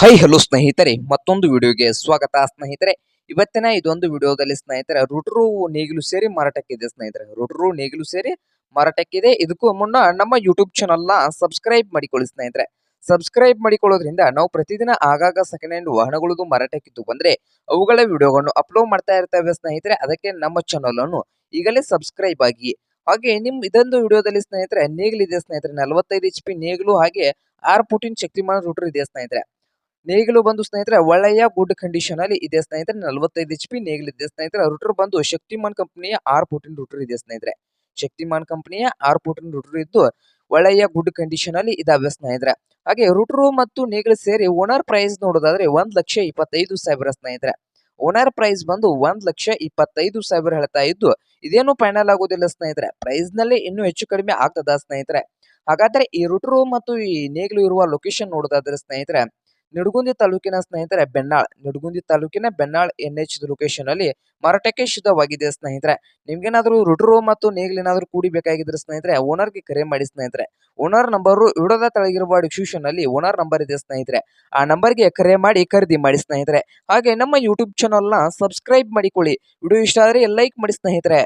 High hello ಸ್ನೇಹಿತರೆ, ಮತ್ತೊಂದು ವಿಡಿಯೋಗೆ ಸ್ವಾಗತ ಸ್ನೇಹಿತರೆ. ಇವತ್ತಿನ ಇದೊಂದು ವಿಡಿಯೋದಲ್ಲಿ ಸ್ನೇಹಿತರೆ ರುಟ್ರು ನೇಗಿಲು ಸೇರಿ ಮಾರಾಟಕ್ಕಿದೆ ಸ್ನೇಹಿತರೆ. ರುಟ್ರು ನೇಗಿಲು ಸೇರಿ ಮಾರಾಟಕ್ಕಿದೆ. ಇದಕ್ಕೂ ಮುನ್ನ ನಮ್ಮ ಯೂಟ್ಯೂಬ್ ಚಾನಲ್ನ ಸಬ್ಸ್ಕ್ರೈಬ್ ಮಾಡಿಕೊಳ್ಳಿ ಸ್ನೇಹಿತರೆ. ಸಬ್ಸ್ಕ್ರೈಬ್ ಮಾಡಿಕೊಳ್ಳೋದ್ರಿಂದ ನಾವು ಪ್ರತಿದಿನ ಆಗಾಗ ಸೆಕೆಂಡ್ ಹ್ಯಾಂಡ್ ವಾಹನಗಳದು ಮಾರಾಟಕ್ಕಿದ್ದು ಬಂದ್ರೆ ಅವುಗಳ ವಿಡಿಯೋಗಳನ್ನು ಅಪ್ಲೋಡ್ ಮಾಡ್ತಾ ಇರ್ತೇವೆ ಸ್ನೇಹಿತರೆ. ಅದಕ್ಕೆ ನಮ್ಮ ಚಾನಲ್ ಅನ್ನು ಈಗಲೇ ಸಬ್ಸ್ಕ್ರೈಬ್ ಆಗಿ. ಹಾಗೆ ನಿಮ್ ಇದೊಂದು ವಿಡಿಯೋದಲ್ಲಿ ಸ್ನೇಹಿತರೆ, ನೇಗಿಲಿದೆ ಸ್ನೇಹಿತರೆ. ನಲವತ್ತೈದು ಎಚ್ ಪಿ ನೇಗಿಲು ಹಾಗೆ ಆರ್ ಪುಟಿನ್ ಶಕ್ತಿಮಾನ ರೂಟರ್ ಇದೆ ಸ್ನೇಹಿತರೆ. ನೇಗಿಲು ಬಂದು ಸ್ನೇಹಿತರೆ, ಒಳ್ಳೆಯ ಗುಡ್ ಕಂಡೀಷನ್ ಅಲ್ಲಿ ಇದೆ ಸ್ನೇಹಿತರೆ. ನಲವತ್ತೈದು ಎಚ್ ಪಿ ನೇಗಿಲು ಇದೆ ಸ್ನೇಹಿತರೆ. ರೂಟರ್ ಬಂದು ಶಕ್ತಿಮಾನ್ ಕಂಪನಿಯ ಆರ್ ಫೋರ್ಟಿನ್ ರೂಟರ್ ಇದೆ ಸ್ನೇಹಿತರೆ. ಶಕ್ತಿಮಾನ್ ಕಂಪನಿಯ ಆರ್ ಫೋರ್ಟಿನ್ ರೂಟರ್ ಇದ್ದು, ಒಳ್ಳೆಯ ಗುಡ್ ಕಂಡೀಷನ್ ಅಲ್ಲಿ ಇದಾವೆ ಸ್ನೇಹಿತರೆ. ಹಾಗೆ ರೂಟರು ಮತ್ತು ನೇಗಿಲು ಸೇರಿ ಓನರ್ ಪ್ರೈಸ್ ನೋಡೋದಾದ್ರೆ ಒಂದ್ ಲಕ್ಷ ಇಪ್ಪತ್ತೈದು ಸಾವಿರ ಸ್ನೇಹಿತರೆ. ಓನರ್ ಪ್ರೈಸ್ ಬಂದು ಒಂದ್ ಲಕ್ಷ ಇಪ್ಪತ್ತೈದು ಸಾವಿರ ಹೇಳ್ತಾ ಇದ್ದು, ಇದೇನು ಫೈನಲ್ ಆಗೋದಿಲ್ಲ ಸ್ನೇಹಿತರೆ. ಪ್ರೈಸ್ನಲ್ಲಿ ಇನ್ನೂ ಹೆಚ್ಚು ಕಡಿಮೆ ಆಗ್ತದ ಸ್ನೇಹಿತರೆ. ಹಾಗಾದ್ರೆ ಈ ರೂಟರು ಮತ್ತು ಈ ನೇಗಿಲು ಇರುವ ಲೊಕೇಶನ್ ನೋಡೋದಾದ್ರೆ ಸ್ನೇಹಿತರೆ ನಿಡಗುಂದಿ ತಾಲೂಕಿನ ಸ್ನೇಹಿತರೆ ಬೆನ್ನಾಳ್. ನಿಡಗುಂದಿ ತಾಲೂಕಿನ ಬೆನ್ನಾಳ್ ಎನ್ ಎಚ್ ಲೊಕೇಶನ್ ಅಲ್ಲಿ ಮಾರಾಟಕ್ಕೆ ಶುದ್ಧವಾಗಿದೆ ಸ್ನೇಹಿತರೆ. ನಿಮ್ಗೇನಾದ್ರೂ ರುಡ್ರು ಮತ್ತು ನೇಗಿಲೇನಾದ್ರೂ ಕೂಡಿ ಬೇಕಾಗಿದ್ರೆ ಸ್ನೇಹಿತರೆ, ಓನರ್ಗೆ ಕರೆ ಮಾಡಿ ಸ್ನೇಹಿತರೆ. ಓನರ್ ನಂಬರು ವಿಡೋದ ತಳಗಿರುವ ಡಿಸ್ಕ್ರಿಪ್ಷನ್ ಅಲ್ಲಿ ಓನರ್ ನಂಬರ್ ಇದೆ ಸ್ನೇಹಿತರೆ. ಆ ನಂಬರ್ಗೆ ಕರೆ ಮಾಡಿ ಖರೀದಿ ಮಾಡಿ ಸ್ನೇಹಿತರೆ. ಹಾಗೆ ನಮ್ಮ ಯೂಟ್ಯೂಬ್ ಚಾನಲ್ನ ಸಬ್ಸ್ಕ್ರೈಬ್ ಮಾಡಿಕೊಳ್ಳಿ. ವಿಡಿಯೋ ಇಷ್ಟ ಆದರೆ ಲೈಕ್ ಮಾಡಿ ಸ್ನೇಹಿತರೆ.